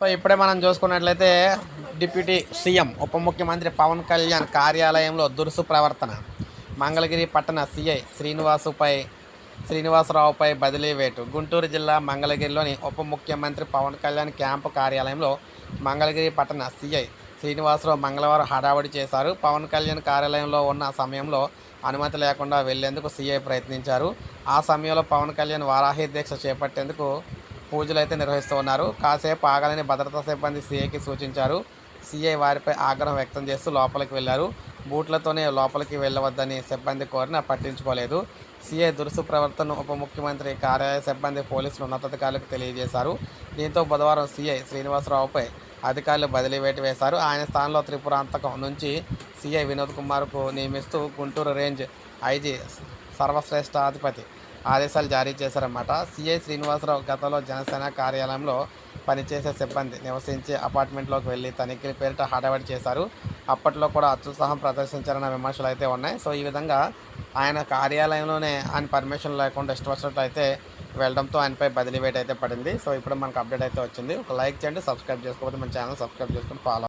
So ఇప్పుడే మనం చూసుకున్నట్లయితే డిప్యూటీ సీఎం ఉప ముఖ్యమంత్రి పవన్ కళ్యాణ్ కార్యాలయంలో దురుసు ప్రవర్తన. మంగళగిరి పట్టణ సిఐ శ్రీనివాసుపై శ్రీనివాసరావుపై బదిలీ వేటు. గుంటూరు జిల్లా మంగళగిరిలోని ఉప ముఖ్యమంత్రి పవన్ కళ్యాణ్ క్యాంపు కార్యాలయంలో మంగళగిరి పట్టణ సిఐ శ్రీనివాసరావు మంగళవారం హడావుడి చేశారు. పవన్ కళ్యాణ్ కార్యాలయంలో ఉన్న సమయంలో అనుమతి లేకుండా వెళ్ళేందుకు సీఐ ప్రయత్నించారు. ఆ సమయంలో పవన్ కళ్యాణ్ వారాహి దీక్ష చేపట్టేందుకు పూజలు అయితే నిర్వహిస్తూ ఉన్నారు. కాసేపు ఆగాలని భద్రతా సిబ్బంది సీఐకి సూచించారు. సీఐ వారిపై ఆగ్రహం వ్యక్తం చేస్తూ లోపలికి వెళ్ళారు బూట్లతోనే లోపలికి వెళ్ళవద్దని సిబ్బంది కోరినా పట్టించుకోలేదు. సీఐ దురుసు ప్రవర్తన ఉప ముఖ్యమంత్రి కార్యాలయ సిబ్బంది పోలీసులు ఉన్నతాధికారులకు తెలియజేశారు. దీంతో బుధవారం సీఐ శ్రీనివాసరావుపై అధికారులు బదిలీ వేటు వేశారు. ఆయన స్థానంలో త్రిపురాంతకం నుంచి సీఐ వినోద్ కుమార్కు నియమిస్తూ గుంటూరు రేంజ్ ఐజీ సర్వశ్రేష్ఠాధిపతి ఆదేశాలు జారీ చేశారన్నమాట. సిఐ శ్రీనివాసరావు గతంలో జనసేన కార్యాలయంలో పనిచేసే సిబ్బంది నివసించే అపార్ట్మెంట్లోకి వెళ్ళి తనిఖీల పేరిట హడావడి చేశారు. అప్పట్లో కూడా అత్యుత్సాహం ప్రదర్శించారన్న విమర్శలు అయితే ఉన్నాయి. సో ఈ విధంగా ఆయన కార్యాలయంలోనే ఆయన పర్మిషన్ లేకుండా ఇష్టం అయితే వెళ్ళడంతో ఆయనపై బదిలీ వేట్ అయితే పడింది. సో ఇప్పుడు మనకు అప్డేట్ అయితే వచ్చింది. ఒక లైక్ చేయండి సబ్స్క్రైబ్ చేసుకోకపోతే మన ఛానల్ సబ్స్క్రైబ్ చేసుకుని ఫాలో